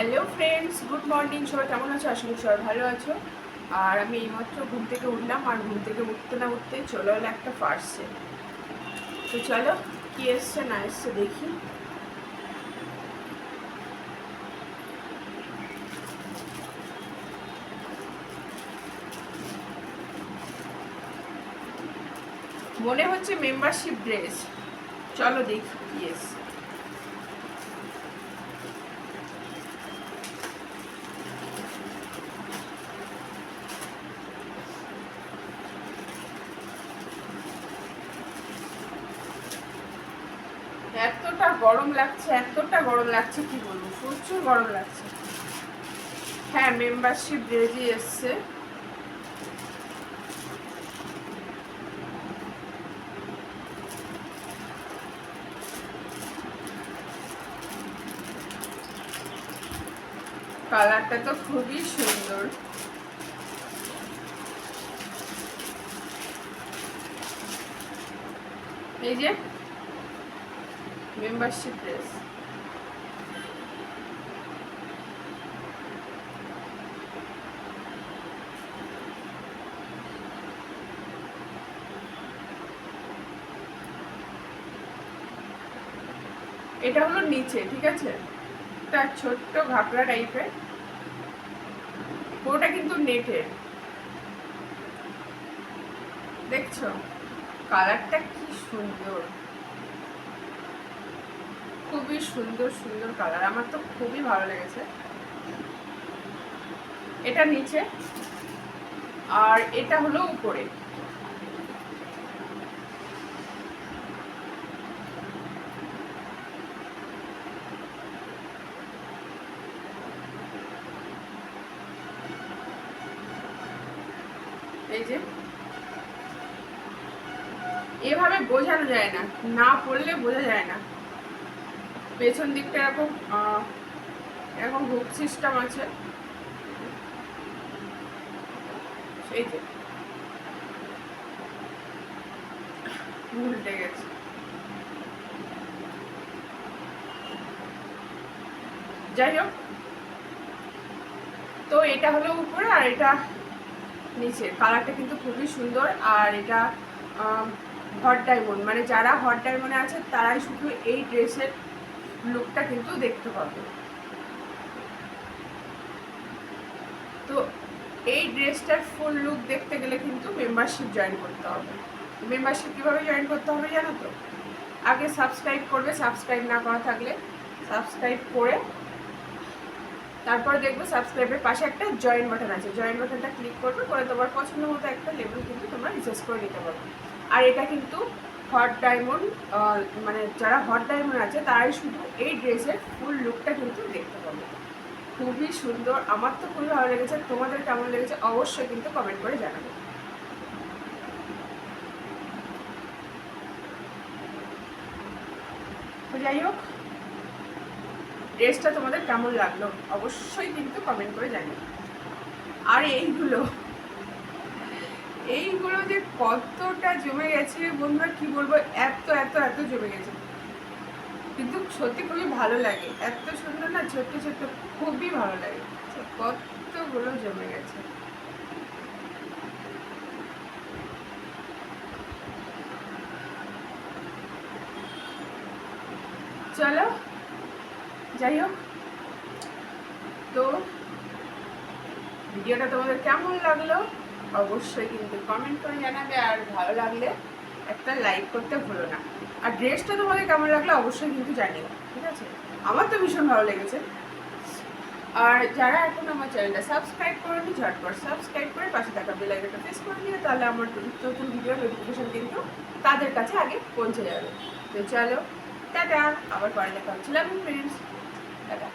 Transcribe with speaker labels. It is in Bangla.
Speaker 1: হ্যালো ফ্রেন্ডস গুড মর্নিং সবাই কেমন আছো? আসলে সবাই ভালো আছো। আর আমি এইমাত্র ঘুম থেকে উঠলাম, আর ঘুম থেকে উঠতে না উঠতে চলে এলো একটা ফার্সে তো চলো, কি এসছে না এসছে দেখি। মনে হচ্ছে মেম্বারশিপ ড্রেস চলো দেখি কি এসছে। এতটা গরম লাগছে, এতটা গরম লাগছে, কি বলব? প্রচুর গরম লাগছে। হ্যাঁ মেম্বারশিপ ড্রেসই এসছে। কালারটা তো খুবই সুন্দর। এই যে মেম্বারশিপ ড্রেস এটা হলো নিচে, ঠিক আছে? একটা ছোট্ট ঘাগরা টাইপের পুরোটা কিন্তু নেটের দেখছ? কালারটা কি সুন্দর। খুবই সুন্দর সুন্দর কালার আমার তো খুবই ভালো লেগেছে। এটা নিচে। আর এটা হলো উপরে। এই যে। এভাবে বোঝানো যায় না। না পড়লে বোঝা যায় না। পেছন দিকটা এরকম এরকম হুক সিস্টেম আছে। এই যে। উল্টে গেছে। যাই হোক। তো এটা হলো উপরে আর এটা নিচে। কালারটা কিন্তু খুবই সুন্দর আর এটা হট ডায়মন্ড। মানে যারা হট ডায়মন্ডে আছে, তারাই শুধু এই ড্রেসের লুকটা কিন্তু দেখতে পাবে। তো এই ড্রেসটার ফুল লুক দেখতে গেলে কিন্তু মেম্বারশিপ জয়েন করতে হবে। মেম্বারশিপ কীভাবে জয়েন করতে হবে জানো তো? আগে সাবস্ক্রাইব করবে সাবস্ক্রাইব না করা থাকলে সাবস্ক্রাইব করে তারপর দেখবে সাবস্ক্রাইবের পাশে একটা জয়েন বাটন আছে। জয়েন বাটনটা ক্লিক করবে, করে তোমার পছন্দ মতো একটা লেভেল কিন্তু তোমরা রিচার্জ করে নিতে পারবে। আর এটা কিন্তু হট ডায়মন্ড মানে যারা হট ডায়মন্ড আছে, তারাই শুধু এই ড্রেসের ফুল লুকটা কিন্তু দেখতে পাবে। খুবই সুন্দর। আমার তো খুবই ভালো লেগেছে। তোমাদের কেমন লেগেছে অবশ্যই কিন্তু কমেন্ট করে জানাবে। যাই হোক ড্রেসটা তোমাদের কেমন লাগল অবশ্যই কিন্তু কমেন্ট করে জানিও। আর এইগুলো এইগুলো যে কতটা জমে গেছে বন্ধুরা, কি বলব? এত এত এত জমে গেছে। কিন্তু সত্যি খুবই ভালো লাগে। এত সুন্দর না, ছোট্ট ছোট্ট খুবই ভালো লাগে। কতগুলো জমে গেছে? চলো, যাই হোক। তো, ভিডিওটা তোমাদের কেমন লাগল? অবশ্যই কিন্তু কমেন্ট করে জানাবে আর ভালো লাগলে একটা লাইক করতে ভুলো না। আর ড্রেসটা তোমাদের কেমন লাগল অবশ্যই কিন্তু জানিও, ঠিক আছে? আমার তো ভীষণ ভালো লেগেছে। আর যারা এখন আমার চ্যানেলটা সাবস্ক্রাইব করে নি ঝটপট সাবস্ক্রাইব করে পাশে থাকা বেল আইকনটা প্রেস করে নিয়ে তাহলে আমার নতুন ভিডিও নোটিফিকেশন কিন্তু তাদের কাছে আগে পৌঁছে যাবে। তো চলো, টাটা! আবার পরে দেখা হচ্ছে। Love friends tata!